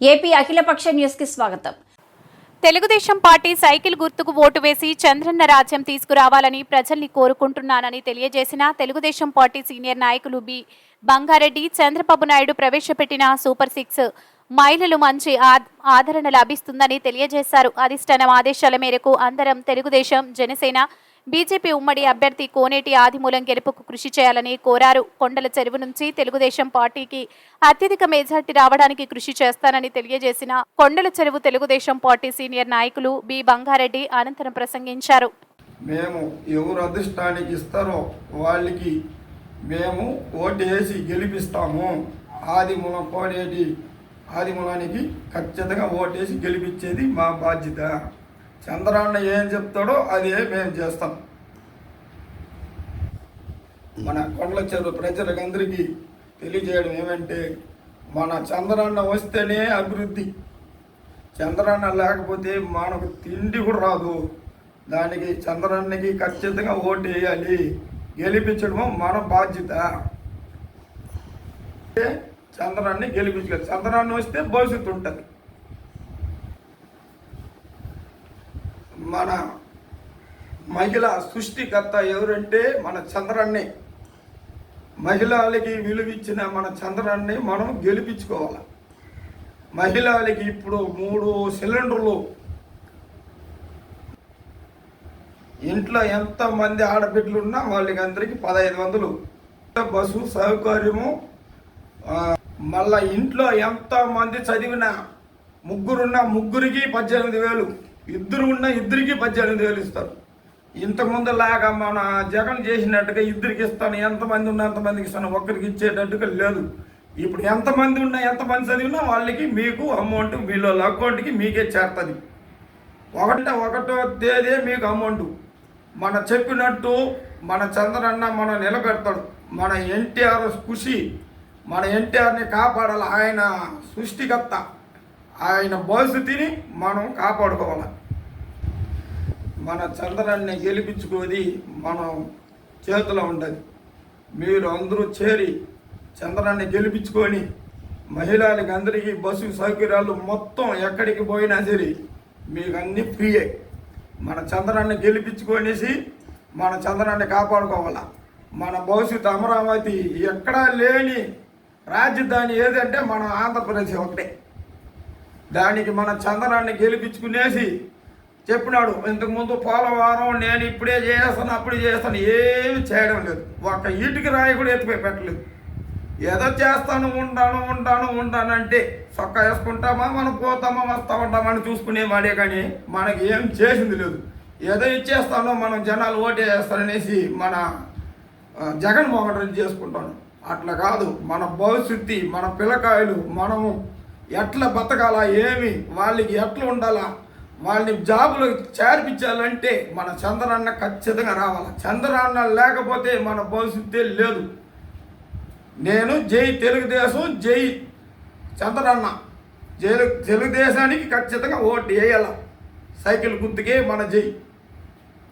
AP అఖిలపక్ష న్యూస్కి స్వాగతం. తెలుగుదేశం పార్టీ సైకిల్ గుర్తుకు ఓటు వేసి చంద్రన్న రాజ్యం తీసుకురావాలని ప్రజల్ని కోరుకుంటున్నానని తెలియజేసిన తెలుగుదేశం పార్టీ సీనియర్ నాయకులు బి. బంగారెడ్డి చంద్రబాబు నాయుడు ప్రవేశపెట్టిన సూపర్ సిక్స్ మహిళలు మంచి ఆదరణ లభిస్తుందని తెలియజేశారు. అధిష్టానం ఆదేశాల మేరకు అందరం తెలుగుదేశం జనసేన బీజేపీ ఉమ్మడి అభ్యర్థి కోనేటి ఆదిమూలం గెలుపుకు కృషి చేయాలని కోరారు. కొండల చెరువు నుంచి తెలుగుదేశం పార్టీకి అత్యధిక మెజార్టీ రావడానికి కృషి చేస్తానని తెలియజేసిన కొండల చెరువు తెలుగుదేశం పార్టీ సీనియర్ నాయకులు బి. బంగారెడ్డి అనంతరం ప్రసంగించారు. మేము ఎవరు అదృష్టానికి ఇస్తారో వాళ్ళకి మేము ఓటు వేసి గెలిపిస్తాము. ఆదిమూలం కోనేటి ఆదిమూలానికి ఖచ్చితంగా ఓటేసి గెలిపించేది మా బాధ్యత. చంద్రాన్న ఏం చెప్తాడో అదే మేము చేస్తాం. మన కొండల చెరువు ప్రజలకందరికీ తెలియజేయడం ఏమంటే మన చంద్రాన్న వస్తేనే అభివృద్ధి. చంద్రాన్న లేకపోతే మనకు తిండి కూడా రాదు. దానికి చంద్రాన్నకి ఖచ్చితంగా ఓటు వేయాలి. గెలిపించడము మన బాధ్యత. చంద్రాన్ని గెలిపించగలరు చంద్రాన్ని వస్తే భవిష్యత్తు ఉంటుంది. మన మహిళ సృష్టికర్త ఎవరంటే మన చంద్రాన్ని. మహిళలకి విలువిచ్చిన మన చంద్రాన్ని మనం గెలిపించుకోవాలి. మహిళలకి ఇప్పుడు మూడు సిలిండర్లు. ఇంట్లో ఎంతమంది ఆడబిడ్డలు ఉన్నా వాళ్ళకి అందరికి పదహైదు వందలు. బస్సు సౌకర్యము మళ్ళా ఇంట్లో ఎంతమంది చదివిన ముగ్గురున్న ముగ్గురికి పద్దెనిమిది వేలు. ఇద్దరు ఉన్న ఇద్దరికి పద్దెనిమిది వేలు ఇస్తారు. ఇంతకుముందు లాగా మన జగన్ చేసినట్టుగా ఇద్దరికి ఇస్తాను ఎంతమంది ఉన్నా ఎంతమందికి ఇస్తాను ఒక్కరికి ఇచ్చేటట్టుగా లేదు. ఇప్పుడు ఎంతమంది ఉన్నా ఎంతమంది చదివినా వాళ్ళకి మీకు అమౌంట్ వీళ్ళ అకౌంట్కి మీకే చేరుతుంది. ఒకటే ఒకటో తేదీ మీకు అమౌంట్. మన చెప్పినట్టు మన చంద్రన్న మనం నిలబెడతాడు. మన ఎన్టీఆర్ కృషి మన ఎన్టీఆర్ని కాపాడాలి. ఆయన సృష్టికర్త. ఆయన భవిష్యత్తుని మనం కాపాడుకోవాలి. మన చంద్రాన్ని గెలిపించుకోది మనం చేతిలో ఉండదు. మీరు అందరూ చేరి చంద్రాన్ని గెలిపించుకొని మహిళలకి అందరికీ బస్సు సౌకర్యాలు మొత్తం ఎక్కడికి పోయినా సరే మీకు అన్నీ ఫ్రీయే. మన చంద్రాన్ని గెలిపించుకొనేసి మన చంద్రాన్ని కాపాడుకోవాలా. మన భవిష్యత్తు అమరావతి ఎక్కడా లేని రాజధాని ఏదంటే మన ఆంధ్రప్రదేశ్ ఒకటే. దానికి మన చంద్రాన్ని గెలిపించుకునేసి చెప్పినాడు ఇంతకుముందు పోలవరం నేను ఇప్పుడే చేస్తాను అప్పుడే చేస్తాను ఏమి చేయడం లేదు. ఒక ఇటుకి రాయి కూడా ఎత్తిపోయి పెట్టలేదు. ఏదో చేస్తాను ఉంటాను ఉంటాను ఉంటాను అంటే చొక్క వేసుకుంటామా మనం పోతామా వస్తా ఉంటామని చూసుకునే వాడే కానీ మనకి ఏం చేసింది లేదు. ఏదో ఇచ్చేస్తానో మనం జనాలు ఓటే వేస్తారనేసి మన జగన్మోహన్ రెడ్డి చేసుకుంటాను. అట్లా కాదు మన భవిష్యత్తు మన పిల్లకాయలు మనము ఎట్లా బతకాలా ఏమి వాళ్ళకి ఎట్లా ఉండాలా వాళ్ళని జాబులు చేర్పించాలంటే మన చంద్రాన్న ఖచ్చితంగా రావాలి. చంద్రాన్న లేకపోతే మన భవిష్యత్తే లేదు. నేను జై తెలుగుదేశం జై చంద్రాన్న. జై తెలుగుదేశానికి ఖచ్చితంగా ఓటు వేయాల. సైకిల్ గుర్తుకే మన జై.